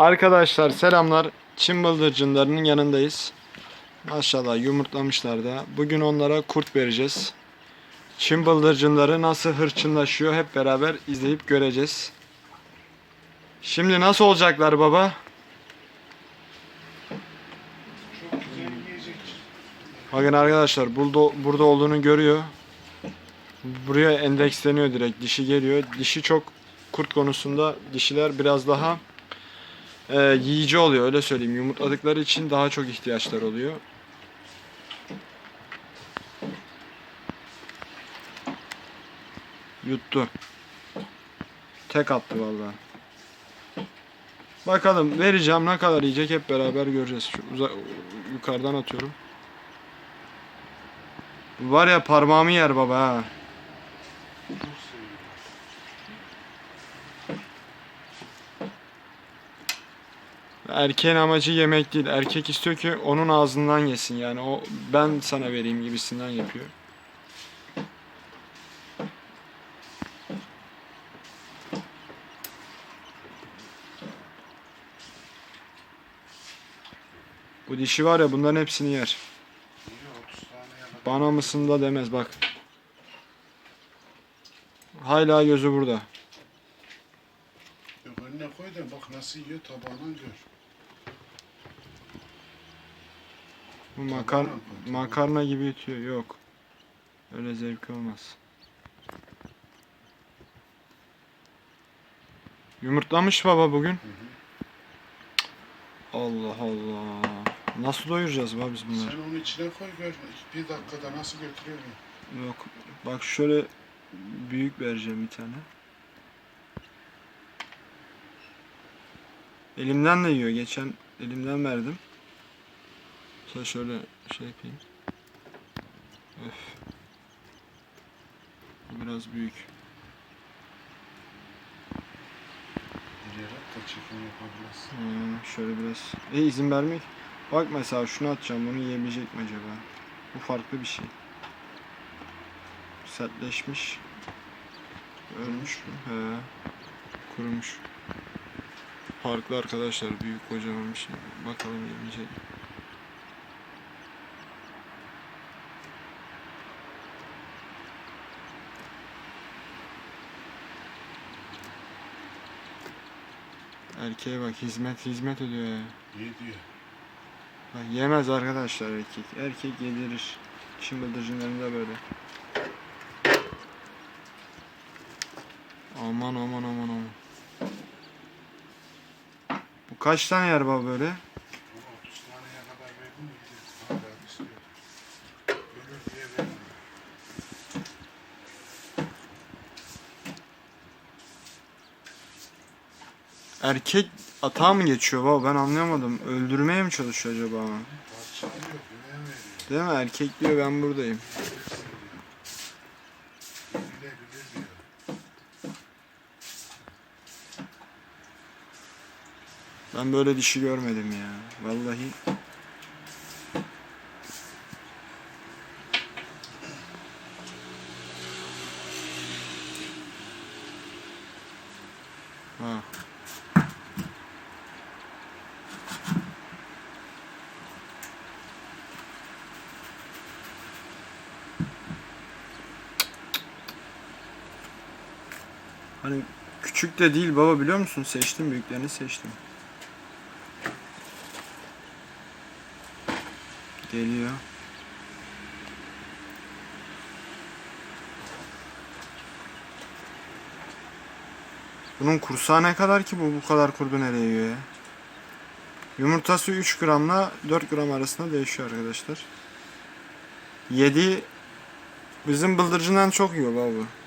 Arkadaşlar selamlar. Çin bıldırcınlarının yanındayız. Maşallah yumurtlamışlar da. Bugün onlara kurt vereceğiz. Çin bıldırcınları nasıl hırçınlaşıyor hep beraber izleyip göreceğiz. Şimdi nasıl olacaklar baba? Bakın arkadaşlar burada, burada olduğunu görüyor. Buraya endeksleniyor direkt. Dişi geliyor. Dişi çok kurt konusunda dişiler biraz daha e, yiyici oluyor öyle söyleyeyim. Yumurtladıkları için daha çok ihtiyaçlar oluyor. Yuttu. Tek attı vallahi. Bakalım vereceğim ne kadar yiyecek hep beraber göreceğiz. Şu uza- yukarıdan atıyorum. Var ya parmağımı yer baba ha. Çok seviyor. Erkeğin amacı yemek değil. Erkek istiyor ki onun ağzından yesin. Yani o ben sana vereyim gibisinden yapıyor. Bu dişi var ya bunların hepsini yer. Yiyor 30 tane yana. Bana mısın da demez bak. Hala gözü burada. Önüne koy da bak nasıl yiyor tabağından gör. Bu makar makarna gibi yutuyor. Yok. Öyle zevk olmaz. Yumurtlamış baba bugün. Allah Allah. Nasıl doyuracağız baba biz bunları? Sen onu içine koy gör. Bir dakikada nasıl götürüyor mu? Yok. Bak şöyle büyük vereceğim bir tane. Elimden de yiyor. Geçen elimden verdim. Şöyle şöyle şey yapayım. Öf. Bu biraz büyük. Yiyerek de çekim yapabilirsin. Hmm, şöyle biraz. E izin vermek. Bak mesela şunu atacağım. Bunu yiyebilecek mi acaba? Bu farklı bir şey. Sertleşmiş. Ölmüş mü? He. Kurumuş. Farklı arkadaşlar. Büyük kocaman bir şey. Bakalım yiyebilecek mi? Erkeğe bak hizmet hizmet ediyor ya. İyi diyor. Bak yemez arkadaşlar erkek. Erkek yedirir. Çin bıldırcınlarında böyle. Aman aman aman aman. Bu kaç tane yer baba böyle? Ama 30 taneye kadar verdim mi gidiyor. Hala istiyor. Ölür diye verdim. Erkek atağa mı geçiyor baba ben anlayamadım. Öldürmeye mi çalışıyor acaba? Değil mi? Erkek diyor ben buradayım. Ben böyle dişi görmedim ya. Vallahi. Ha. Hani küçük de değil baba biliyor musun? Seçtim büyüklerini seçtim. Geliyor. Bunun kursağı ne kadar ki bu bu kadar kurdu nereye yiyor? Yumurtası 3 gramla 4 gram arasında değişiyor arkadaşlar. Yedi bizim bıldırcından çok yiyor baba bu.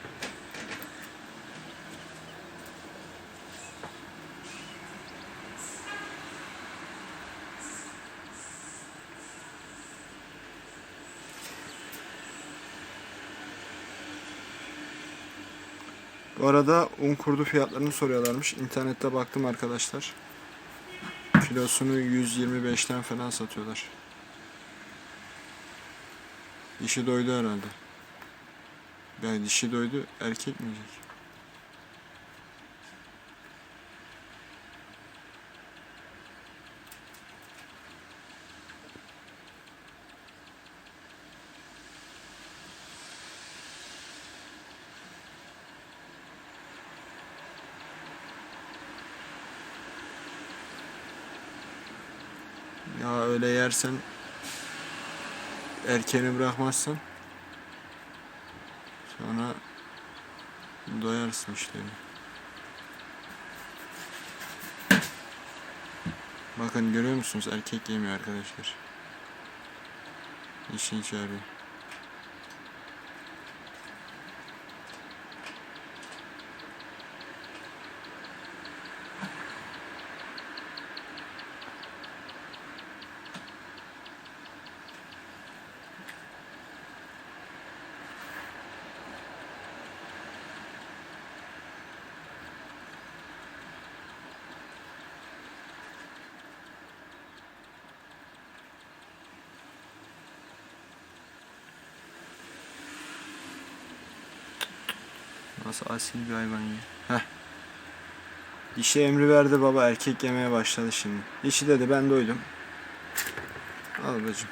Bu arada un kurdu fiyatlarını soruyorlarmış. İnternette baktım arkadaşlar. Kilosunu 125'ten falan satıyorlar. Dişi doydu herhalde. Yani dişi doydu, erkek mi yiyecek? Ya öyle yersen erkeni bırakmazsan sonra doyarsın işte. Bakın görüyor musunuz? Erkek yemiyor arkadaşlar. İşi hiç Nasıl asil bir hayvan ya. Heh. Dişi emri verdi baba erkek yemeye başladı şimdi. Dişi dedi ben doydum. Al bacım.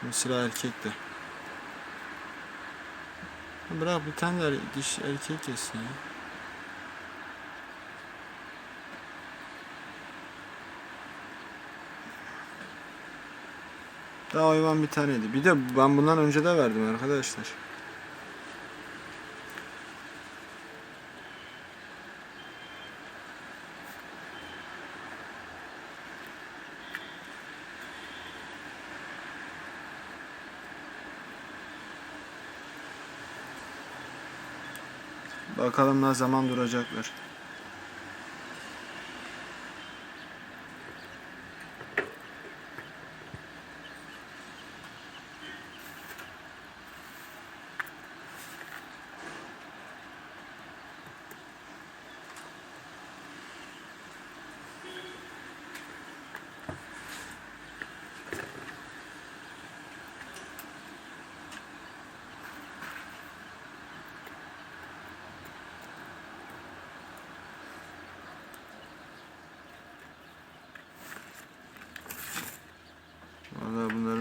Şimdi sıra erkekte. Bırak bir tane de er- diş erkek yesin ya. Daha hayvan bir taneydi. Bir de ben bundan önce de verdim arkadaşlar. Bakalım ne zaman duracaklar.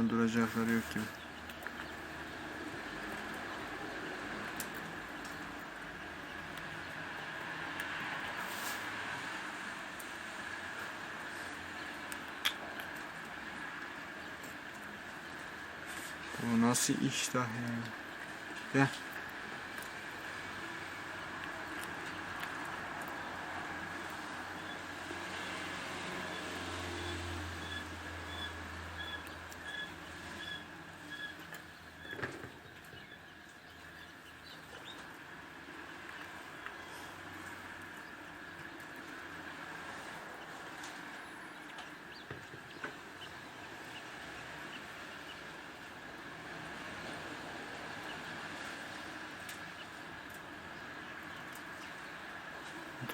Bunların duracakları yok gibi. Bu nasıl iştah ya? Gel.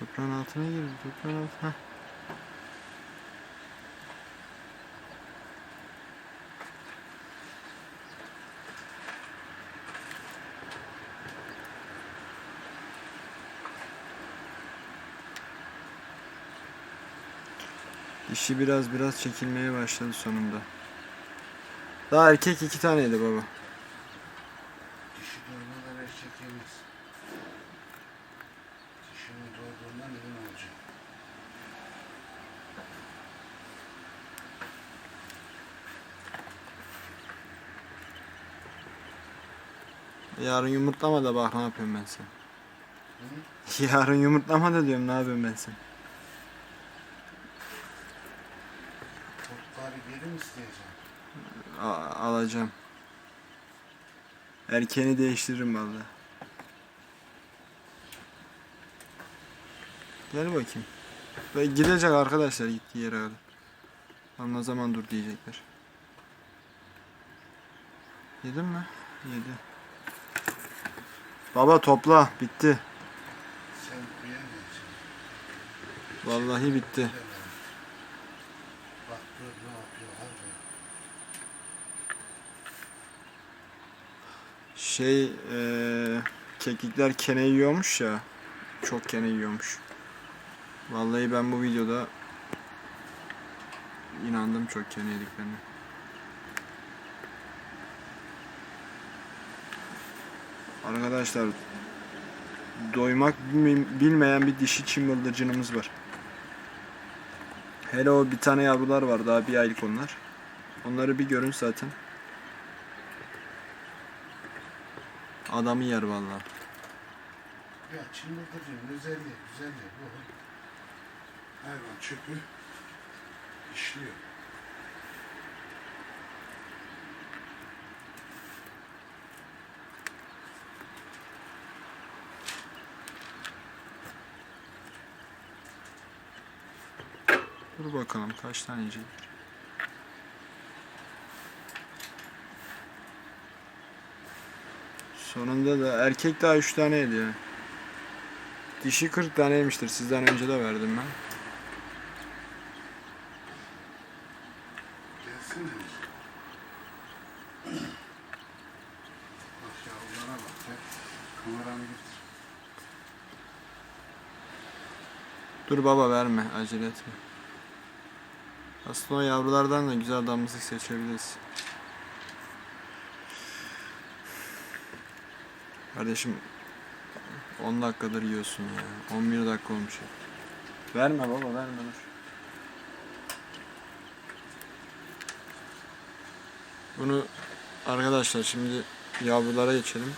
Toprağın altına girdi. Toprağın altına. İşi biraz biraz çekilmeye başladı sonunda. Daha erkek iki taneydi baba. Dişi doymadan erkek yemez. Dişinin doyduğundan emin olacak. Yarın yumurtlama da bak ne yapıyorum ben sen. Yarın yumurtlama da diyorum ne yapıyorum ben sen. Kurtları geri mi isteyeceğim? A- alacağım. Erkeğini değiştiririm vallahi. Gel bakayım. Ve gidecek arkadaşlar gittiği yere kadar. Ama ne zaman dur diyecekler. Yedin mi? Yedi. Baba topla. Bitti. Vallahi bitti. Şey eee keklikler kene yiyormuş ya. Çok kene yiyormuş. Vallahi ben bu videoda inandım çok kene yediklerine. Arkadaşlar doymak bilme- bilmeyen bir dişi çim bıldırcınımız var. Hele o bir tane yavrular var daha bir aylık onlar. Onları bir görün zaten. Adamı yer vallahi. Ya Çin bıldırcının özelliği, güzelliği bu. Hayvan çöpü işliyor. Dur bakalım kaç tane yiyecek. Sonunda da erkek daha 3 tane yedi ya. Dişi 40 tane yemiştir. Sizden önce de verdim ben. Dur baba verme. Acele etme. Aslında o yavrulardan da güzel damızlık seçebiliriz. Kardeşim 10 dakikadır yiyorsun ya. 11 dakika olmuş ya. Verme baba verme dur. Bunu arkadaşlar şimdi yavrulara geçelim.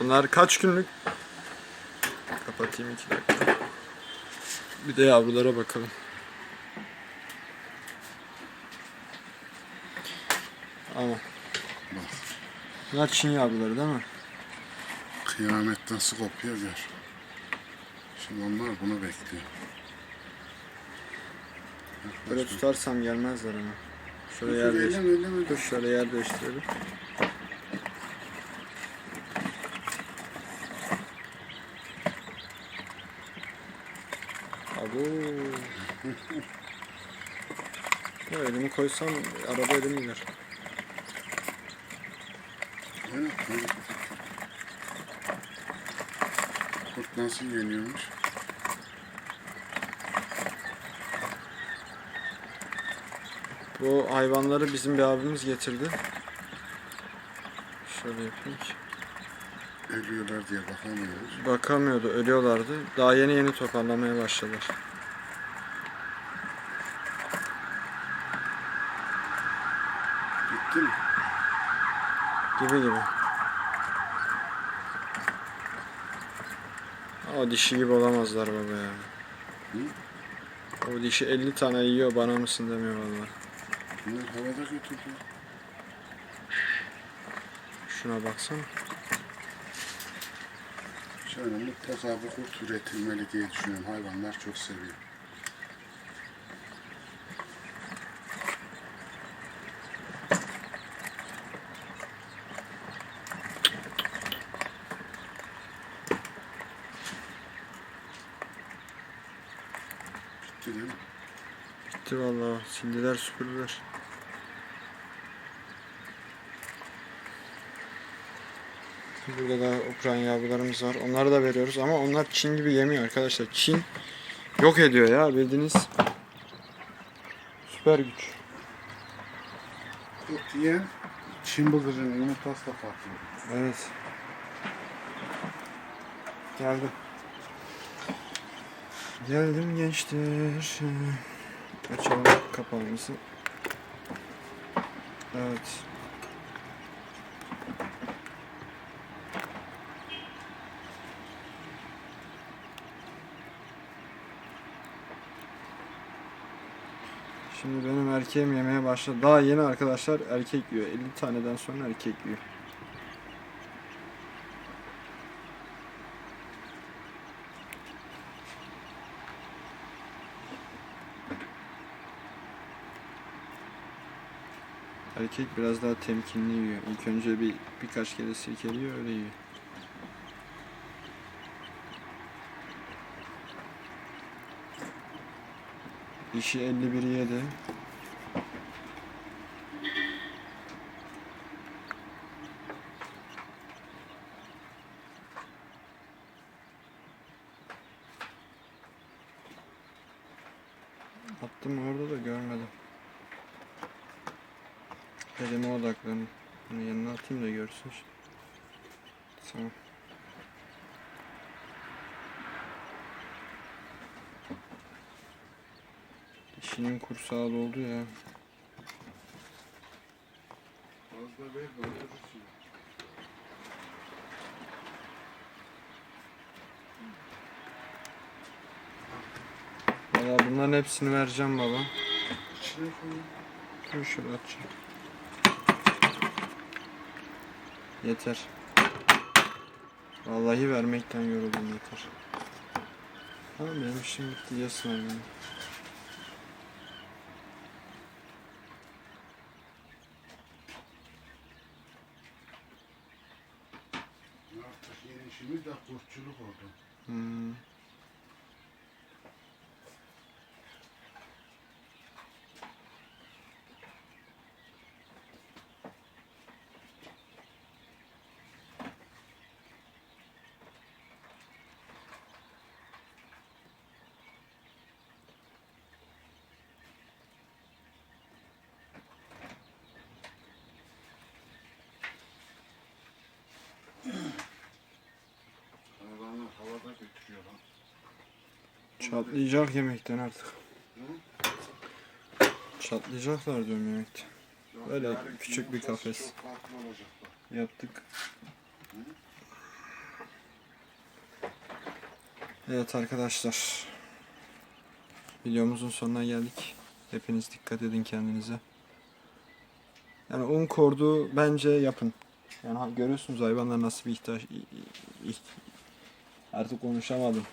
Bunlar kaç günlük? Kapatayım 2 dakika. Bir de yavrulara bakalım. Ama Bak. bunlar Çin yavruları değil mi? Kıyamet nasıl kopuyor gör. Şimdi onlar bunu bekliyor. Böyle tutarsam gelmezler ama. Şöyle yer değiştirelim. Dur şöyle yer değiştirelim. Abo. Ya elimi koysam araba elim gider. Kurt nasıl yeniyormuş? Bu hayvanları bizim bir abimiz getirdi. Şöyle yapayım ki. Ölüyorlar diye bakamıyoruz. Bakamıyordu, ölüyorlardı. Daha yeni yeni toparlamaya başladılar. Gitti mi? Gibi gibi. O dişi gibi olamazlar baba ya. O dişi 50 tane yiyor bana mısın demiyor valla. Bunlar havada götürdü. Şuna baksana. Şöyle mutlaka bu kurt üretilmeli diye düşünüyorum. Hayvanlar çok seviyor. Değil mi? Gitti valla. Sindiler süpürdüler. Burada da Ukrayna yavrularımız var. Onları da veriyoruz ama onlar Çin gibi yemiyor arkadaşlar. Çin yok ediyor ya bildiğiniz. Süper güç. Kurt yiyen Çin bıldırcının yumurtası da farklı. Evet. Geldim. Geldim gençler. Açalım kapağımızı. Evet. Şimdi benim erkeğim yemeye başladı. Daha yeni arkadaşlar erkek yiyor. 50 taneden sonra erkek yiyor. Erkek biraz daha temkinli yiyor. İlk önce bir birkaç kere silkeliyor öyle yiyor. Dişi 51 yedi. Attım orada da görmedim. Elime odaklanın. Bunu yanına atayım da görsün. Tamam. İşinin kursağı oldu ya. Fazla ver doldurursun. Valla bunların hepsini vereceğim baba. Dur şöyle açayım. Yeter. Vallahi vermekten yoruldum yeter. Tamam benim işim bitti yesin abi. Artık yeni işimiz de kurtçuluk oldu. Hmm. Hayvanlar havada götürüyor lan. Çatlayacak yemekten artık. Çatlayacaklar diyorum yemekten. Böyle küçük bir kafes. Yaptık. Evet arkadaşlar. Videomuzun sonuna geldik. Hepiniz dikkat edin kendinize. Yani un kordu bence yapın. Yani görüyorsunuz hayvanlar nasıl bir ihtiyaç artık konuşamadım.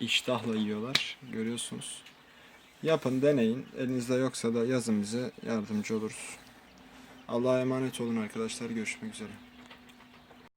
İştahla yiyorlar. Görüyorsunuz. Yapın, deneyin. Elinizde yoksa da yazın bize yardımcı oluruz. Allah'a emanet olun arkadaşlar. Görüşmek üzere.